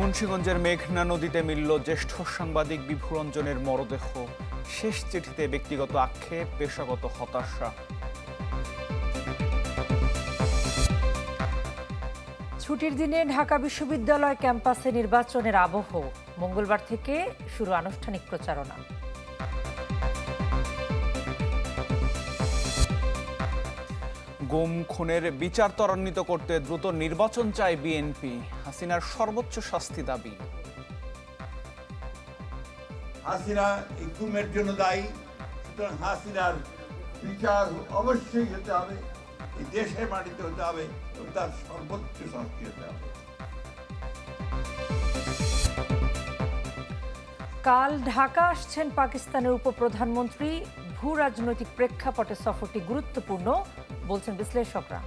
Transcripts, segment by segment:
মুন্সিগঞ্জের মেঘনা নদীতে মিলল জ্যেষ্ঠ সাংবাদিক বিভুরঞ্জনের মরদেহ। শেষ চিঠিতে ব্যক্তিগত আক্ষেপ, পেশাগত হতাশা। ছুটির দিনে ঢাকা বিশ্ববিদ্যালয় ক্যাম্পাসে নির্বাচনের আবহ। মঙ্গলবার থেকে শুরু আনুষ্ঠানিক প্রচারণা। গুম খুনের বিচার ত্বরান্বিত করতে দ্রুত নির্বাচন চায় বিএনপি। হাসিনার সর্বোচ্চ শাস্তি দাবি। হাসিনা এই গুমের জন্য দায়ী সুতরাং হাসিনার বিচার অবশ্যই হতে হবে এই দেশের মাটিতে হতে হবে তার সর্বোচ্চ শাস্তি হতে হবে। কাল ঢাকা আসছেন পাকিস্তানের উপপ্রধানমন্ত্রী ভূ রাজনৈতিক প্রেক্ষাপটে সফরটি গুরুত্বপূর্ণ, বলছেন বিশ্লেষকরা।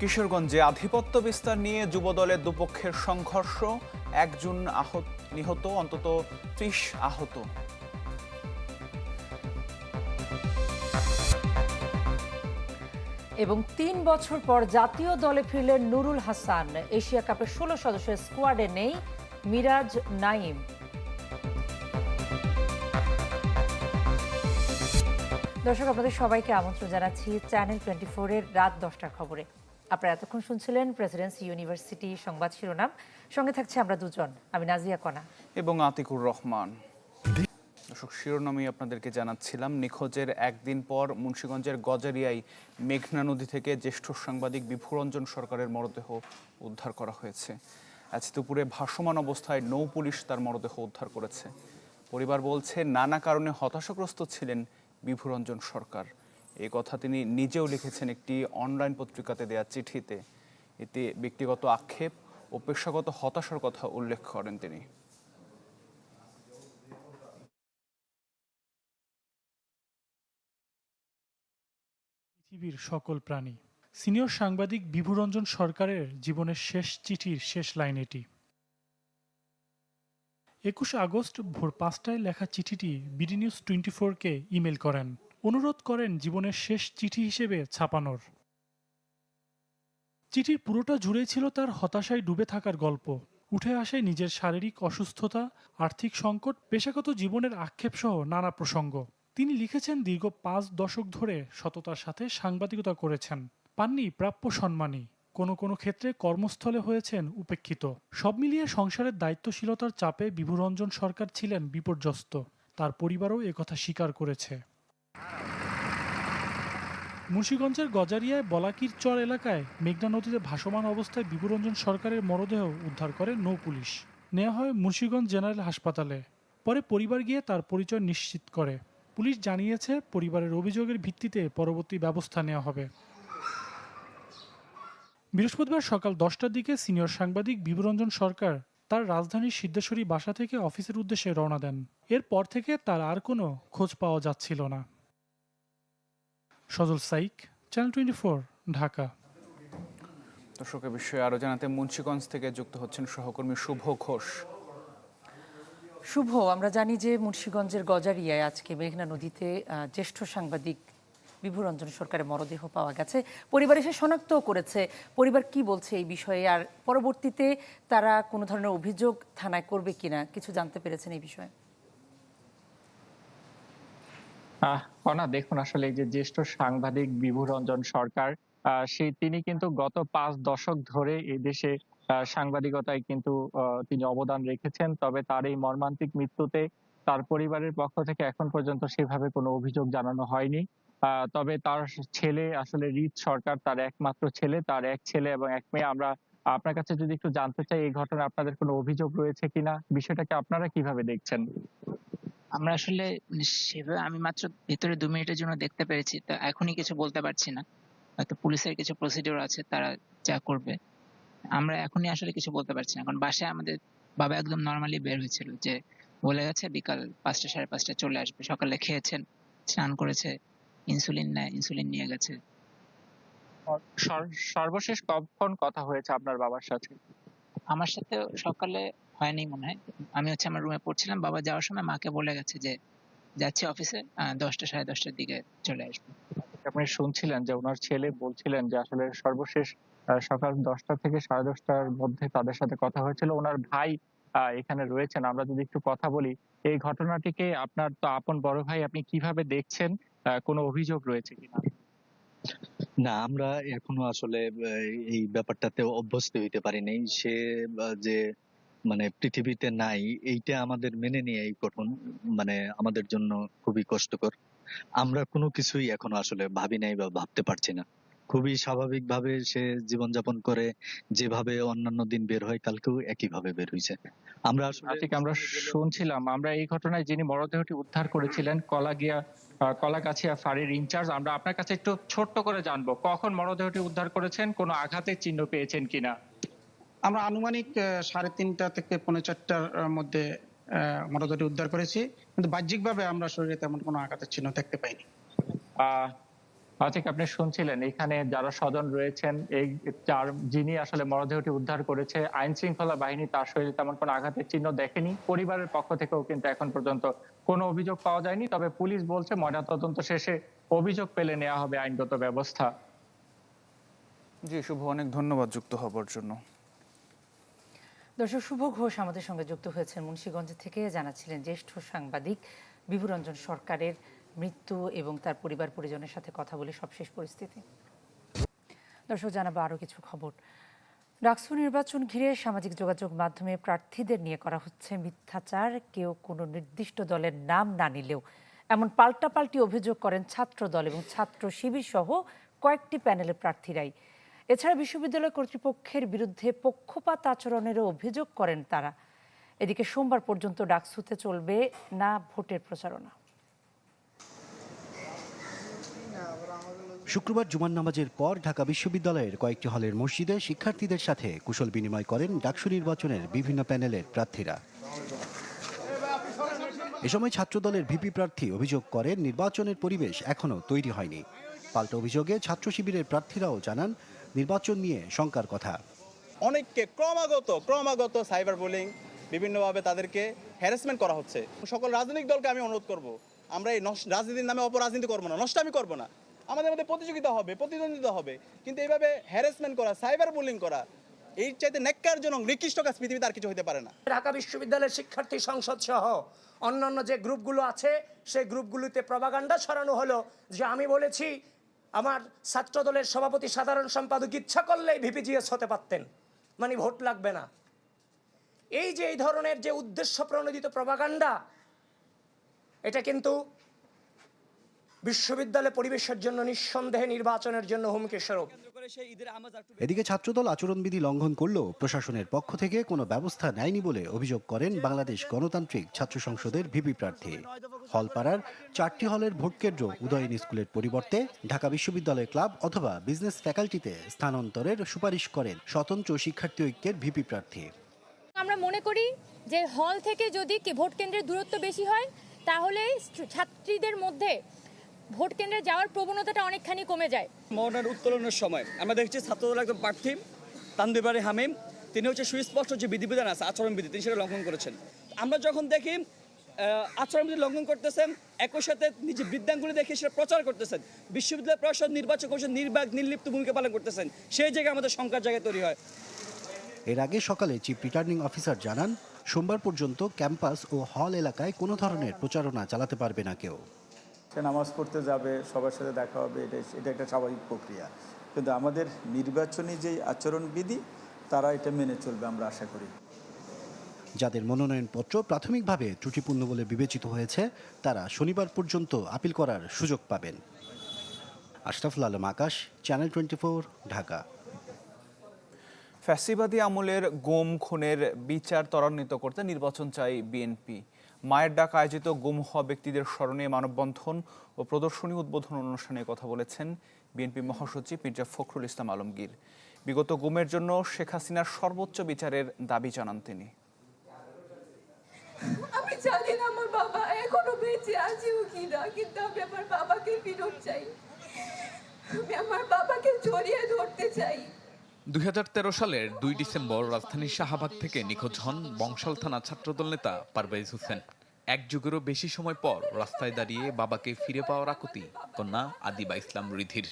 কিশোরগঞ্জে আধিপত্য বিস্তার নিয়ে যুবদলের দুপক্ষের সংঘর্ষ একজন আহত, নিহত, অন্তত ত্রিশ আহত। এবং তিন বছর পর জাতীয় দলে ফিরলেন নুরুল হাসান। এশিয়া কাপের ষোলো সদস্যের স্কোয়াডে নেই মিরাজ নাইম দর্শক, আপনাদের সবাইকে আমন্ত্রণ জানাচ্ছি চ্যানেল টোয়েন্টি ফোরের রাত দশটার খবরে। আপনারা এতক্ষণ শুনছিলেন প্রেসিডেন্সি ইউনিভার্সিটি সংবাদ শিরোনাম। সঙ্গে থাকছে আমরা দুজন, আমি নাজিয়া কণা এবং আতিকুর রহমান। দর্শক শিরোনামে আপনাদেরকে জানাচ্ছিলাম। নিখোঁজের একদিন পর মুন্সীগঞ্জের গজারিয়ায় মেঘনা নদী থেকে জ্যেষ্ঠ সাংবাদিক বিভুরঞ্জন সরকারের মরদেহ উদ্ধার করা হয়েছে। আজ দুপুরে ভাসমান অবস্থায় নৌ পুলিশ তার মরদেহ উদ্ধার করেছে। পরিবার বলছে, নানা কারণে হতাশাগ্রস্ত ছিলেন বিভুরঞ্জন সরকার। এ কথা তিনি নিজেও লিখেছেন একটি অনলাইন পত্রিকাতে দেয়া চিঠিতে। এতে ব্যক্তিগত আক্ষেপ ও পেশাগত হতাশার কথা উল্লেখ করেন তিনি। পৃথিবীর সকল প্রাণী। সিনিয়র সাংবাদিক বিভুরঞ্জন সরকারের জীবনের শেষ চিঠির শেষ লাইন এটি। একুশে আগস্ট ভোর পাঁচটায় লেখা চিঠিটি বিডি নিউজ টোয়েন্টি ফোরকে ইমেল করেন। অনুরোধ করেন জীবনের শেষ চিঠি হিসেবে ছাপানোর। চিঠির পুরোটা জুড়েই ছিল তার হতাশায় ডুবে থাকার গল্প। উঠে আসে নিজের শারীরিক অসুস্থতা, আর্থিক সংকট, পেশাগত জীবনের আক্ষেপসহ নানা প্রসঙ্গ। তিনি লিখেছেন দীর্ঘ পাঁচ দশক ধরে সততার সাথে সাংবাদিকতা করেছেন। পাননি প্রাপ্য সম্মানী কোনো কোনো ক্ষেত্রে কর্মস্থলে হয়েছেন উপেক্ষিত। সব মিলিয়ে সংসারের দায়িত্বশীলতার চাপে বিভুরঞ্জন সরকার ছিলেন বিপর্যস্ত। তার পরিবারও একথা স্বীকার করেছে। মুন্সীগঞ্জের গজারিয়ায় বলাকির চর এলাকায় মেঘনা নদীতে ভাসমান অবস্থায় বিভুরঞ্জন সরকারের মরদেহ উদ্ধার করে নৌ পুলিশ। নেওয়া হয় মুন্সীগঞ্জ জেনারেল হাসপাতালে। পরে পরিবার গিয়ে তার পরিচয় নিশ্চিত করে। পুলিশ জানিয়েছে পরিবারের অভিযোগের ভিত্তিতে পরবর্তী ব্যবস্থা নেওয়া হবে। বৃহস্পতিবার সকাল দশটার দিকে সিনিয়র সাংবাদিক বিভুরঞ্জন সরকার তার রাজধানীর সিদ্ধেশ্বরী বাসা থেকে অফিসের উদ্দেশ্যে রওনা দেন। এরপর থেকে তার আর কোনো খোঁজ পাওয়া যাচ্ছিল না। Sajal Saik, channel twenty four, Dhaka. দর্শকের বিষয়ে আরও জানাতে মুন্সিগঞ্জ থেকে যুক্ত হচ্ছেন সহকর্মী শুভ ঘোষ। শুভ। আমরা জানি যে মুন্সীগঞ্জের গজারিয়ায় আজকে মেঘনা নদীতে জ্যেষ্ঠ সাংবাদিক বিভুরঞ্জন সরকারের মরদেহ পাওয়া গেছে। পরিবার এসে শনাক্ত করেছে। পরিবার কি বলছে এই বিষয়ে? আর পরবর্তীতে তারা কোনো ধরনের অভিযোগ থানায় করবে কিনা? কিছু জানতে পেরেছেন এই বিষয়ে। কনা দেখুন আসলে এই যে জ্যেষ্ঠ সাংবাদিক বিভুরঞ্জন সরকার সেই তিনি কিন্তু গত পাঁচ দশক ধরে এই দেশে আহ, সাংবাদিকতায় কিন্তু তিনি অবদান রেখেছেন। তবে তার এই মর্মান্তিক মৃত্যুতে তার পরিবারের পক্ষ থেকে এখন পর্যন্ত সেভাবে কোনো অভিযোগ জানানো হয়নি। তবে তার ছেলে আসলে রিত সরকার, তার একমাত্র ছেলে, তার এক ছেলে এবং এক মেয়ে। আমরা আপনার কাছে যদি একটু জানতে চাই, এই ঘটনায় আপনাদের কোনো অভিযোগ রয়েছে কিনা? বিষয়টাকে আপনারা কীভাবে দেখছেন? আমরা আসলে সেভাবে, আমি মাত্র ভেতরে দু মিনিটের জন্য দেখতে পেরেছি, তো এখনই কিছু বলতে পারছি না। হয়তো পুলিশের কিছু প্রসিডিওর আছে, তারা যা করবে। আমরা এখনই আসলে কিছু বলতে পারছি না। কারণ বাসায় আমাদের বাবা একদম নর্মালি বের হয়েছিল যে বলে গেছে বিকাল পাঁচটা সাড়ে পাঁচটা চলে আসবে। সকালে খেয়েছেন স্নান করেছে ইনসুলিন নেয় ইনসুলিন নিয়ে গেছে। সর্বশেষ কখন কথা হয়েছে আপনার বাবার সাথে? আমার সাথে সকালে হয়নি মনে হয়। আমি হচ্ছে আমার রুমে পড়ছিলাম বাবা যাওয়ার সময় মাকে বলে গেছে যে যাচ্ছি অফিসে দশটা সাড়ে দশটার দিকে চলে আসব। আপনি শুনছিলেন যে ওনার ছেলে বলছিলেন যে আসলে সর্বশেষ সকাল দশটা থেকে সাড়ে দশটার মধ্যে তাদের সাথে কথা হয়েছিল। ওনার ভাই এখানে রয়েছেন। আমরা যদি একটু কথা বলি, এই ঘটনাটিকে আপনার তো আপন বড় ভাই আপনি কীভাবে দেখছেন? কোনো অভিযোগ রয়েছে কিনা? না, আমরা এখনও আসলে এই ব্যাপারটাতে অভ্যস্ত হইতে পারি নাই সে যে মানে পৃথিবীতে নাই, এইটা আমাদের মেনে নিয়ে এই গঠন মানে আমাদের জন্য খুবই কষ্টকর। আমরা কোনো কিছুই এখনও আসলে ভাবি নাই বা ভাবতে পারছি না। খুবই স্বাভাবিকভাবে সে জীবনযাপন করে যেভাবে অন্যান্য দিন বের হয় কালকেও একইভাবে বের হয়েছে আমরা আসলে আমরা শুনছিলাম আমরা এই ঘটনায় যিনি মরদেহটি উদ্ধার করেছিলেন কলাগিয়া কলাগাছিয়া ফাঁড়ির ইনচার্জ আমরা আপনার কাছে একটু ছোট্ট করে জানব কখন মরদেহটি উদ্ধার করেছেন কোনো আঘাতের চিহ্ন পেয়েছেন কিনা? আমরা আনুমানিক আহ, সাড়ে তিনটা থেকে পৌনে চারটার মধ্যে মরদেহটি উদ্ধার করেছি। কিন্তু বাহ্যিকভাবে আমরা শরীরে তেমন কোনো আঘাতের চিহ্ন দেখতে পাইনি। আহ আপনি শুনছিলেন এখানে যারা স্বজন রয়েছেন এই যার যিনি আসলে মরদেহটি উদ্ধার করেছে আইন শৃঙ্খলা বাহিনী তার শরীরে তেমন কোনো আঘাতের চিহ্ন দেখেনি। পরিবারের পক্ষ থেকেও কিন্তু এখন পর্যন্ত কোনো অভিযোগ পাওয়া যায়নি। তবে পুলিশ বলছে ময়নাতদন্ত শেষে অভিযোগ পেলে নেওয়া হবে আইনগত ব্যবস্থা। জি শুভ অনেক ধন্যবাদ যুক্ত হবার জন্য। দর্শক, শুভ ঘোষ আমাদের সঙ্গে যুক্ত হয়েছেন মুন্সিগঞ্জ থেকে। জানাচ্ছিলেন জ্যেষ্ঠ সাংবাদিক বিভুরঞ্জন সরকারের মৃত্যু এবং তার পরিবার পরিজনের সাথে কথা বলে সবশেষ পরিস্থিতি। দর্শক, জানাব আরও কিছু খবর। ডাকসু নির্বাচন ঘিরে সামাজিক যোগাযোগ মাধ্যমে প্রার্থীদের নিয়ে করা হচ্ছে মিথ্যাচার। কেউ কোনো নির্দিষ্ট দলের নাম না নিলেও এমন পাল্টাপাল্টি অভিযোগ করেন ছাত্র দল এবং ছাত্র শিবির সহ কয়েকটি প্যানেলের প্রার্থীরাই। এছাড়া বিশ্ববিদ্যালয় কর্তৃপক্ষের বিরুদ্ধে পক্ষপাত আচরণেরও অভিযোগ করেন তারা। এদিকে সোমবার পর্যন্ত ডাকসুতে চলবে না ভোটের প্রচারণা। শুক্রবার জুমার নামাজের পর ঢাকা বিশ্ববিদ্যালয়ের কয়েকটি হলের মসজিদে শিক্ষার্থীদের সাথে কুশল বিনিময় করেন ডাকসু নির্বাচনের বিভিন্ন প্যানেলের প্রার্থীরা। এ সময় ছাত্রদলের ভিপি প্রার্থী অভিযোগ করেন, নির্বাচনের পরিবেশ এখনও তৈরি হয়নি। পাল্টা অভিযোগে ছাত্র শিবিরের প্রার্থীরাও জানান নির্বাচন নিয়ে শঙ্কার কথা। অনেককে ক্রমাগত ক্রমাগত সাইবার বুলিং বিভিন্নভাবে তাদেরকে হ্যারাসমেন্ট করা হচ্ছে। সকল রাজনৈতিক দলকে আমি অনুরোধ করব আমরা এই নষ্ট- রাজনীতির নামে অপরাজনীতি করব না নষ্ট আমি করব না। আমাদের মধ্যে প্রতিযোগিতা হবে প্রতিদ্বন্দ্বিতা হবে কিন্তু এইভাবে হ্যারাসমেন্ট করা সাইবার বুলিং করা এই চাইতে ন্যাক্কারজনক নিকৃষ্ট কাজ পৃথিবীতে আর কিছু হতে পারে না। ঢাকা বিশ্ববিদ্যালয়ের শিক্ষার্থী সংসদ সহ অন্যান্য যে গ্রুপগুলো আছে সেই গ্রুপগুলোতে প্রভাগান্ডা ছড়ানো হলো যে আমি বলেছি আমার ছাত্র দলের সভাপতি সাধারণ সম্পাদক ইচ্ছা করলেই ভিপিজিএস হতে পারতেন। মানে ভোট লাগবে না। এই যে এই ধরনের যে উদ্দেশ্য প্রণোদিত প্রভাগান্ডা এটা কিন্তু বিশ্ববিদ্যালয় পরিবেশের জন্য নিঃসন্দেহে নির্বাচনের জন্য হুমকি স্বরূপ। এদিকে ছাত্রদল আচরণবিধি লঙ্ঘন করলেও প্রশাসনের পক্ষ থেকে কোনো ব্যবস্থা নেয়নি বলে অভিযোগ করেন বাংলাদেশ গণতান্ত্রিক ছাত্র সংসদের ভিপি প্রার্থী। হলপাড়ার চারটি হলের ভোটকেন্দ্র উদয়ন স্কুলের পরিবর্তে ঢাকা বিশ্ববিদ্যালয় ক্লাব অথবা বিজনেস ফ্যাকাল্টিতে স্থানান্তরের সুপারিশ করেন স্বতন্ত্র শিক্ষার্থী ঐক্যের ভিপি প্রার্থী। আমরা মনে করি যে হল থেকে যদি কি ভোট কেন্দ্রের দূরত্ব বেশি হয় তাহলে ছাত্রীদের মধ্যে ভোট কেন্দ্রে যাওয়ার প্রবণতাটা অনেকখানি কমে যায়। মৌনের উত্তোলনের সময় আমরা দেখছি ছাত্রদল একজন প্রার্থী তানবিবারি হামিম। তিনি হচ্ছে সুস্পষ্ট যে বিধিবিধান আছে আচরণবিধি তিনি সেটা লঙ্ঘন করেছেন। আমরা যখন দেখি আচরণবিধি লঙ্ঘন করতেছেন একই সাথে নিজে বৃদ্ধাঙ্গুলি দেখে সেটা প্রচার করতেছেন। বিশ্ববিদ্যালয় প্রশাসন নির্বাচন কমিশন নির্বাক নির্লিপ্ত ভূমিকা পালন করতেছেন। সেই জায়গায় আমাদের শঙ্কার জায়গায় তৈরি হয়। এর আগে সকালে চিফ রিটার্নিং অফিসার জানান সোমবার পর্যন্ত ক্যাম্পাস ও হল এলাকায় কোনো ধরনের প্রচারণা চালাতে পারবে না কেউ। সে নামাজ পড়তে যাবে সবার সাথে দেখা হবে এটা এটা একটা স্বাভাবিক প্রক্রিয়া। কিন্তু আমাদের নির্বাচনী যে আচরণবিধি তারা এটা মেনে চলবে আমরা আশা করি। যাদের মনোনয়নপত্র প্রাথমিকভাবে ত্রুটিপূর্ণ বলে বিবেচিত হয়েছে তারা শনিবার পর্যন্ত আপিল করার সুযোগ পাবেন। Ashraful Alam Akash channel twenty four Dhaka. ফ্যাসিবাদী আমলের গুম খুনের বিচার ত্বরান্বিত করতে নির্বাচন চাই বিএনপি। মায়ের ডাক আয়োজিত গুম হওয়া ব্যক্তিদের স্মরণে মানববন্ধন ও প্রদর্শনী উদ্বোধন অনুষ্ঠানে কথা বলেছেন বিএনপি মহাসচিব মির্জা ফখরুল ইসলাম আলমগীর। বিগত গুমের জন্য শেখ হাসিনার সর্বোচ্চ বিচারের দাবি জানান তিনি। আমি জানি না আমার বাবা এখনও বেঁচে কিন্তু আমি আমার বাবাকে ফেরত চাই। আমি আমার বাবাকে জড়িয়ে ধরতে চাই। দুই সালের দুই ডিসেম্বর রাজধানীর শাহবাগ থেকে নিখোঁজ হন বংশাল থানা ছাত্রদল নেতা পারভেজ হোসেন। এক যুগেরও বেশি সময় পর রাস্তায় দাঁড়িয়ে বাবাকে ফিরে পাওয়ার আকুতি কন্যা আদিবা ইসলাম রিধির।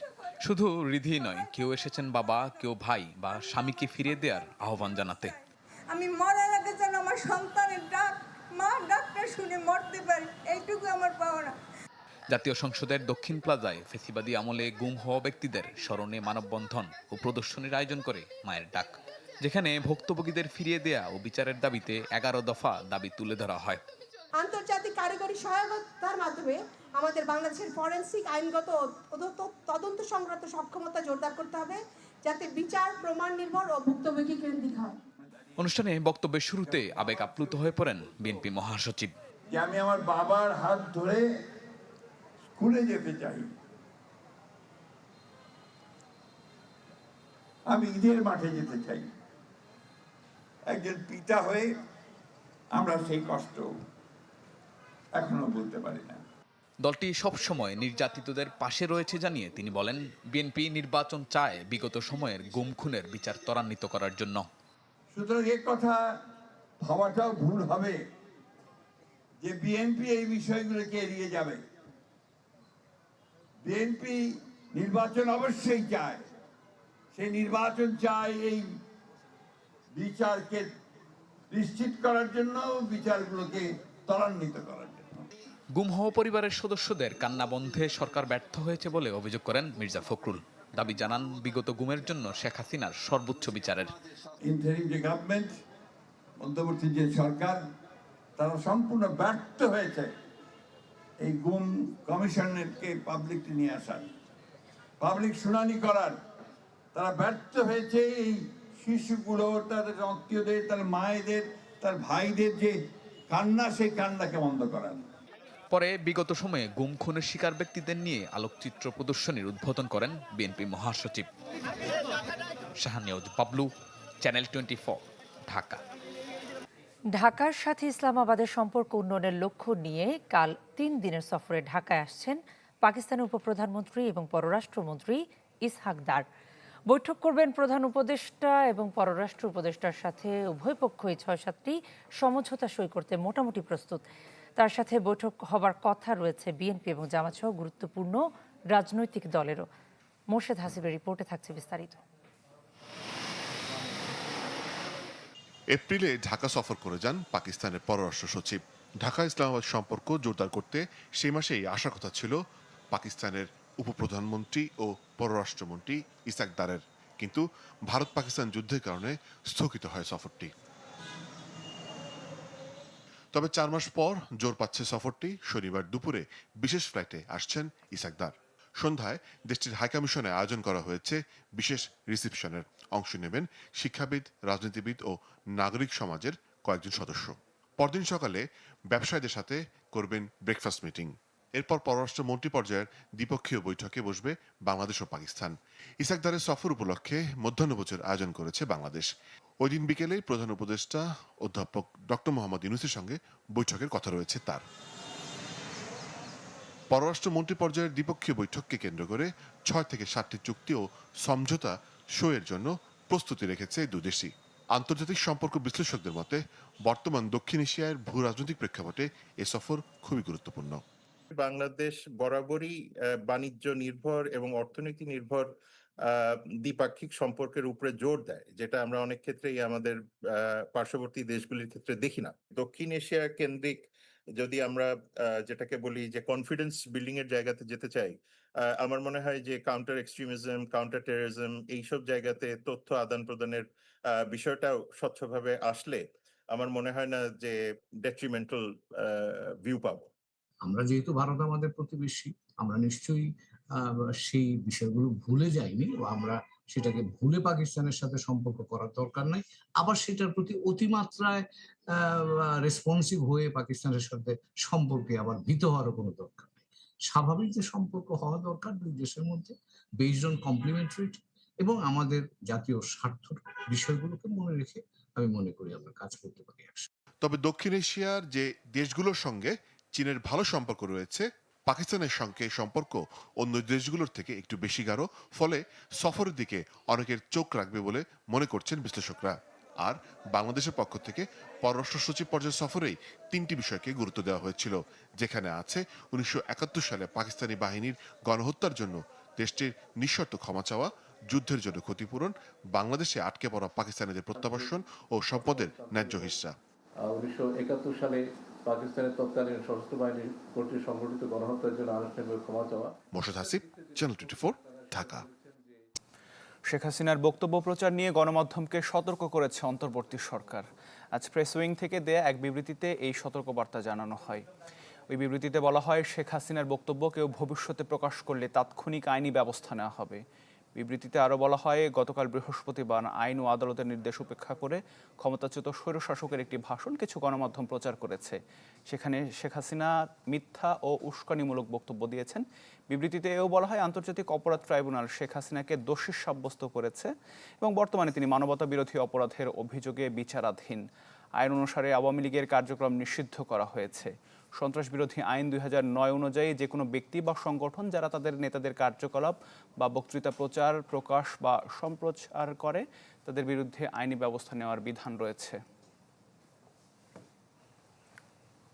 শুধু রিধি নয়, কেউ এসেছেন বাবা, কেউ ভাই বা স্বামীকে ফিরিয়ে দেওয়ার আহ্বান জানাতে। আমি মরার আগে যেন আমার সন্তানের ডাক, মা ডাকটা শুনে মরতে পারি, এইটুকু আমার পাওনা। জাতীয় সংসদের দক্ষিণ প্লাজায় ফেসিবাদী আমলে গুম হওয়া ব্যক্তিদের স্মরণে মানববন্ধন ও প্রদর্শনীর আয়োজন করে মায়ের ডাক যেখানে ভুক্তভোগীদের ফিরিয়ে দেয়া ও বিচারের দাবিতে এগারো দফা দাবি তুলে ধরা হয়। আন্তর্জাতিক কারিগরি সহায়তার মাধ্যমে আমাদের বাংলাদেশের ফরেন্সিক আইনগত তদন্ত- সংক্রান্ত সক্ষমতা জোরদার করতে হবে যাতে বিচার প্রমাণ নির্ভর ও ভুক্তভোগী কেন্দ্রিক হয়। অনুষ্ঠানে বক্তব্যের শুরুতে আবেগ আপ্লুত হয়ে পড়েন বিএনপি মহাসচিব। আমি আমার বাবার হাত ধরে স্কুলে যেতে চাই। আমি ঈদের মাঠে যেতে চাই। একজন পিতা হয়ে আমরা সেই কষ্ট এখনও বলতে পারি না। দলটি সবসময় নির্যাতিতদের পাশে রয়েছে জানিয়ে তিনি বলেন বিএনপি নির্বাচন চায় বিগত সময়ের গুম খুনের বিচার ত্বরান্বিত করার জন্য। সুতরাং এ কথা ভাবাটাও ভুল হবে যে বিএনপি এই বিষয়গুলোকে এড়িয়ে যাবে। বিএনপি নির্বাচন অবশ্যই চায়। সেই নির্বাচন চায় এই বিচারকে নিশ্চিত করার জন্য বিচারগুলোকে ত্বরান্বিত করার জন্য। গুম হওয়া পরিবারের সদস্যদের কান্না বন্ধে সরকার ব্যর্থ হয়েছে বলে অভিযোগ করেন মির্জা ফখরুল। দাবি জানান বিগত গুমের জন্য শেখ হাসিনার সর্বোচ্চ বিচারের। ইন্টারিম যে গভর্নমেন্ট মধ্যবর্তী যে সরকার তারা সম্পূর্ণ ব্যর্থ হয়েছে। এই গুম কমিশনকে পাবলিকটি নিয়ে আসার। পাবলিক শুনানি করার। তারা ব্যর্থ হয়েছে এই শিশুগুলো, তাদের আত্মীয়দের তার মায়েদের, তার ভাইদের যে কান্না, সেই কান্নাকে বন্ধ করার। পরে বিগত সময়ে গুম খুনের শিকার ব্যক্তিদের নিয়ে আলোকচিত্র প্রদর্শনীর উদ্বোধন করেন বিএনপি মহাসচিব। Shahaniaz Bablu channel twenty Dhaka. ঢাকার সাথে ইসলামাবাদের সম্পর্ক উন্নয়নের লক্ষ্য নিয়ে কাল তিন দিনের সফরে ঢাকায় আসছেন পাকিস্তানের উপপ্রধানমন্ত্রী এবং পররাষ্ট্রমন্ত্রী ইসহাক দার। বৈঠক করবেন প্রধান উপদেষ্টা এবং পররাষ্ট্র উপদেষ্টার সাথে উভয় পক্ষই ছয় সাতটি সমঝোতা সই করতে মোটামুটি প্রস্তুত। তার সাথে বৈঠক হবার কথা রয়েছে বিএনপি এবং জামাত সহ গুরুত্বপূর্ণ রাজনৈতিক দলেরও। মোর্শেদ হাসিবের রিপোর্টে থাকছে বিস্তারিত। এপ্রিলে ঢাকা সফর করে যান পাকিস্তানের পররাষ্ট্র সচিব। ঢাকা ইসলামাবাদ সম্পর্ক জোরদার করতে সেই মাসেই আসার কথা ছিল পাকিস্তানের উপপ্রধানমন্ত্রী ও পররাষ্ট্রমন্ত্রী ইসাক দারের। কিন্তু ভারত পাকিস্তান যুদ্ধের কারণে স্থগিত হয় সফরটি। তবে চার মাস পর জোর পাচ্ছে সফরটি। শনিবার দুপুরে বিশেষ ফ্লাইটে আসছেন ইসাকদার সন্ধ্যায় দেশটির হাইকমিশনে আয়োজন করা হয়েছে বিশেষ রিসিপশনের। অংশ নেবেন শিক্ষাবিদ, রাজনীতিবিদ ও নাগরিক সমাজের কয়েকজন সদস্য। পরদিন সকালে ব্যবসায়ীদের সাথে করবেন ব্রেকফাস্ট মিটিং এরপর পররাষ্ট্র মন্ত্রী পর্যায়ের দ্বিপক্ষীয় বৈঠকে বসবে বাংলাদেশ ও পাকিস্তান। ইসাকদারের সফর উপলক্ষে মধ্যাহ্নভোজের আয়োজন করেছে বাংলাদেশ। ওই দিন বিকেলে প্রধান উপদেষ্টা অধ্যাপক ডক্টর মোহাম্মদ ইউনুসের সঙ্গে বৈঠকের কথা রয়েছে তার। পররাষ্ট্র মন্ত্রী পর্যায়ের দ্বিপক্ষীয় বৈঠককে কেন্দ্র করে ছয় থেকে সাতটি চুক্তি ও সমঝোতা সইয়ের জন্য প্রস্তুতি রেখেছে দুদেশই আন্তর্জাতিক সম্পর্ক বিশ্লেষকদের মতে, বর্তমান দক্ষিণ এশিয়ার ভূ রাজনৈতিক প্রেক্ষাপটে এ সফর খুবই গুরুত্বপূর্ণ। বাংলাদেশ বরাবরই বাণিজ্য নির্ভর এবং অর্থনীতি নির্ভর দ্বিপাক্ষিক সম্পর্কের উপরে জোর দেয়, যেটা আমরা অনেক ক্ষেত্রেই আমাদের পার্শ্ববর্তী দেশগুলির ক্ষেত্রে দেখি না। দক্ষিণ এশিয়া কেন্দ্রিক যদি আমরা যেটাকে বলি যে কনফিডেন্স বিল্ডিং এর জায়গাতে যেতে চাই আমার মনে হয় যে কাউন্টার এক্সট্রিমিজম কাউন্টার টেরোরিজম এইসব জায়গাতে তথ্য আদান প্রদানের আহ, বিষয়টাও স্বচ্ছভাবে আসলে আমার মনে হয় না যে ডেট্রিমেন্টাল ভিউ পাবো। আমরা যেহেতু ভারত আমাদের প্রতিবেশী আমরা নিশ্চয়ই সেই বিষয়গুলো ভুলে যাইনি আমরা সেটাকে ভুলে পাকিস্তানের সাথে সম্পর্ক করার দরকার নাই। আবার সেটার প্রতি অতিমাত্রায় রেসপন্সিভ হয়ে পাকিস্তানের সাথে সম্পর্কে আবার ভীত হওয়ারও কোনো দরকার। স্বাভাবিক যে সম্পর্ক হওয়া দরকার দুই দেশের মধ্যে বেসড অন কমপ্লিমেন্টারিটি এবং আমাদের জাতীয় স্বার্থ বিষয়গুলোকে মনে রেখে আমি মনে করি আমরা কাজ করতে পারি তবে দক্ষিণ এশিয়ার যে দেশগুলোর সঙ্গে চীনের ভালো সম্পর্ক রয়েছে, পাকিস্তানের সঙ্গে সম্পর্ক অন্য দেশগুলোর থেকে একটু বেশি গাঢ়, ফলে সফরের দিকে অনেকের চোখ রাখবে বলে মনে করছেন বিশ্লেষকরা। আর বাংলাদেশের পক্ষ থেকে পররাষ্ট্র সচিব পর্যায়ে সফরেই তিনটি বিষয়কে গুরুত্ব দেওয়া হয়েছিল যেখানে আছে উনিশশো একাত্তর সালে পাকিস্তানি বাহিনীর গণহত্যার জন্য দেশটির নিঃশর্ত ক্ষমা চাওয়া যুদ্ধের জন্য ক্ষতিপূরণ বাংলাদেশে আটকে পড়া পাকিস্তানিদের প্রত্যাবাসন ও সম্পদের ন্যায্য হিস্সা। উনিশশো একাত্তর সালে পাকিস্তানের তৎকালীন সশস্ত্র বাহিনীর কর্তৃক সংঘটিত গণহত্যার জন্য আনুষ্ঠানিকভাবে ক্ষমা চাওয়া। Morshed Hasib channel twenty Dhaka. Sheikh হাসিনার বক্তব্য প্রচার নিয়ে গণমাধ্যমকে সতর্ক করেছে অন্তর্বর্তী সরকার। আজ প্রেস উইং থেকে দেয়া এক বিবৃতিতে এই সতর্কবার্তা জানানো হয়। ওই বিবৃতিতে বলা হয়, শেখ হাসিনার বক্তব্য কেউ ভবিষ্যতে প্রকাশ করলে তাৎক্ষণিক আইনি ব্যবস্থা নেওয়া হবে। বিবৃতিতে আরও বলা হয়, গতকাল বৃহস্পতিবার আইন ও আদালতের নির্দেশ উপেক্ষা করে ক্ষমতাচ্যুত স্বৈরশাসকের একটি ভাষণ কিছু গণমাধ্যম প্রচার করেছে। সেখানে শেখ হাসিনা মিথ্যা ও উস্কানিমূলক বক্তব্য দিয়েছেন। বিবৃতিতে এও বলা হয়, আন্তর্জাতিক অপরাধ ট্রাইব্যুনাল শেখ হাসিনাকে দোষী সাব্যস্ত করেছে এবং বর্তমানে তিনি মানবতা বিরোধী অপরাধের অভিযোগে বিচারাধীন। আইন অনুসারে আওয়ামী লীগের কার্যক্রম নিষিদ্ধ করা হয়েছে। সন্ত্রাস বিরোধী আইন দুই নয় অনুযায়ী যে কোনো ব্যক্তি বা সংগঠন যারা তাদের নেতাদের কার্যকলাপ বা বক্তৃতা প্রচার, প্রকাশ বা সম্প্রচার করে, তাদের বিরুদ্ধে আইনি ব্যবস্থা নেওয়ার বিধান রয়েছে।